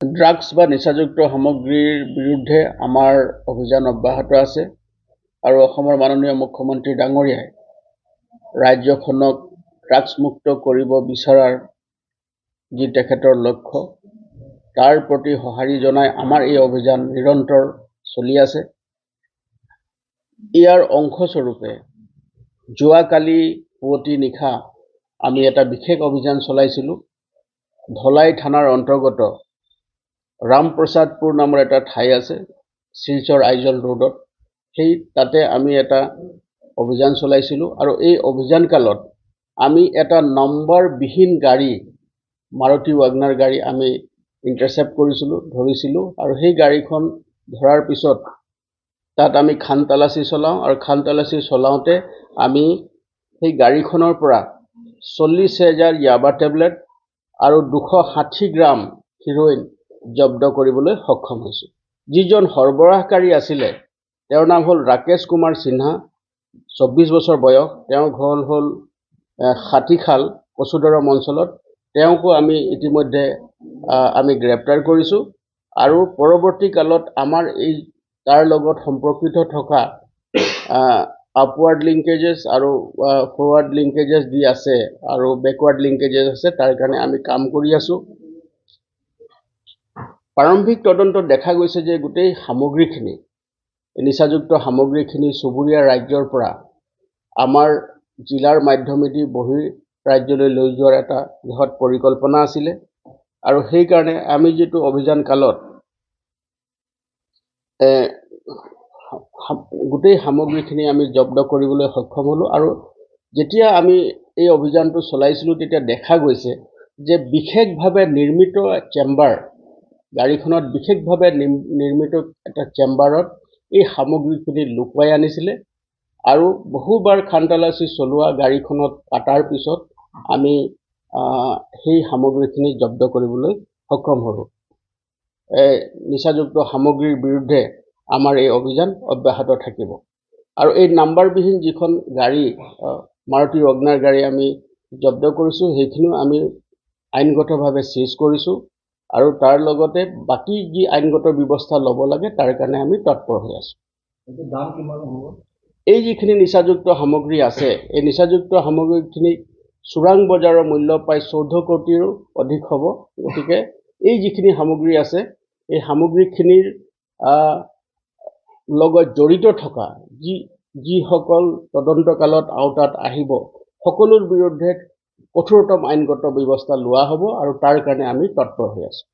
Drugs বা নিচাযুক্ত সামগ্ৰীৰ বিৰুদ্ধে আমাৰ অভিযান অব্যাহত আছে আৰু অসমৰ মাননীয় মুখ্যমন্ত্ৰী ডাঙৰীয়াই ৰাজ্যখনক ড্ৰাগছমুক্ত কৰিব বিচৰাৰ যি তেখেতৰ লক্ষ্য তাৰ প্ৰতি সঁহাৰি জনাই আমাৰ এই অভিযান নিৰন্তৰ চলি আছে। ইয়াৰ অংশস্বৰূপে যোৱাকালি পুৱতি নিশা আমি এটা বিশেষ অভিযান চলাইছিলোঁ। ধলাই থানাৰ অন্তৰ্গত ৰামপ্ৰসাদপুৰ নামৰ এটা ঠাই আছে শিলচৰ আইজল ৰোডত। সেই তাতে আমি এটা অভিযান চলাইছিলোঁ আৰু এই অভিযান কালত আমি এটা নম্বৰবিহীন গাড়ী মাৰুতি ৱাগনাৰ গাড়ী আমি ইণ্টাৰচেপ্ট কৰিছিলোঁ ধৰিছিলোঁ আৰু সেই গাড়ীখন ধৰাৰ পিছত তাত আমি খান তালাচী চলাওঁ আৰু খান তালাচী চলাওঁতে আমি সেই গাড়ীখনৰ পৰা চল্লিছ হেজাৰ য়াবা টেবলেট আৰু দুশ ষাঠি গ্ৰাম হিৰ'ইন জব্দ কৰিবলৈ সক্ষম হৈছোঁ যিজন সৰবৰাহকাৰী আছিলে তেওঁৰ নাম হ'ল ৰাকেশ কুমাৰ সিনহা চৌব্বিছ বছৰ বয়স। তেওঁৰ ঘৰ হ'ল হাতীশাল কচুদৰম অঞ্চলত। তেওঁকো আমি ইতিমধ্যে আমি গ্ৰেপ্তাৰ কৰিছোঁ আৰু পৰৱৰ্তী কালত আমাৰ এই তাৰ লগত সম্পৰ্কিত থকা আপৱাৰ্ড লিংকেজেছ আৰু ফৰৱাৰ্ড লিংকেজেছ যি আছে আৰু বেকৱাৰ্ড লিংকেজেছ আছে তাৰ কাৰণে আমি কাম কৰি আছোঁ। প্ৰাৰম্ভিক তদন্তত দেখা গৈছে যে গোটেই সামগ্ৰীখিনি নিচাযুক্ত সামগ্ৰীখিনি চুবুৰীয়া ৰাজ্যৰ পৰা আমাৰ জিলাৰ মাধ্যমেদি বহিৰ ৰাজ্যলৈ লৈ যোৱাৰ এটা বৃহৎ পৰিকল্পনা আছিলে। আৰু সেইকাৰণে আমি যিটো অভিযান কালত গোটেই সামগ্ৰীখিনি আমি জব্দ কৰিবলৈ সক্ষম হ'লোঁ আৰু যেতিয়া আমি এই অভিযানটো চলাইছিলোঁ তেতিয়া দেখা গৈছে যে বিশেষভাৱে নিৰ্মিত চেম্বাৰ গাড়ীখনত বিশেষভাৱে নিৰ্মিত এটা চেম্বাৰত এই সামগ্ৰীখিনি লুকুৱাই আনিছিলে আৰু বহুবাৰ খান তালাচী চলোৱা গাড়ীখনত কাটাৰ পিছত আমি সেই সামগ্ৰীখিনি জব্দ কৰিবলৈ সক্ষম হ'লোঁ। নিচাযুক্ত সামগ্ৰীৰ বিৰুদ্ধে আমাৰ এই অভিযান অব্যাহত থাকিব। আৰু এই নাম্বাৰবিহীন যিখন গাড়ী মাৰুতি ৱগনাৰ গাড়ী আমি জব্দ কৰিছোঁ সেইখিনিও আমি আইনগতভাৱে চিজ কৰিছোঁ আৰু তাৰ লগতে বাকী যি আইনগত ব্যৱস্থা ল'ব লাগে তাৰ কাৰণে আমি তৎপৰ হৈ আছোঁ। এই যিখিনি নিচাযুক্ত সামগ্ৰী আছে এই নিচাযুক্ত সামগ্ৰীখিনি চোৰাং বজাৰৰ মূল্য প্ৰায় চৈধ্য কোটিৰো অধিক হ'ব। গতিকে এই যিখিনি সামগ্ৰী আছে এই সামগ্ৰীখিনিৰ লগত জড়িত থকা যি যিসকল তদন্তকালত আওতাত আহিব সকলোৰ বিৰুদ্ধে কঠোৰতম আইনগত ব্যৱস্থা লোৱা হ'ব আৰু তাৰ কাৰণে আমি তৎপৰ হৈ আছোঁ।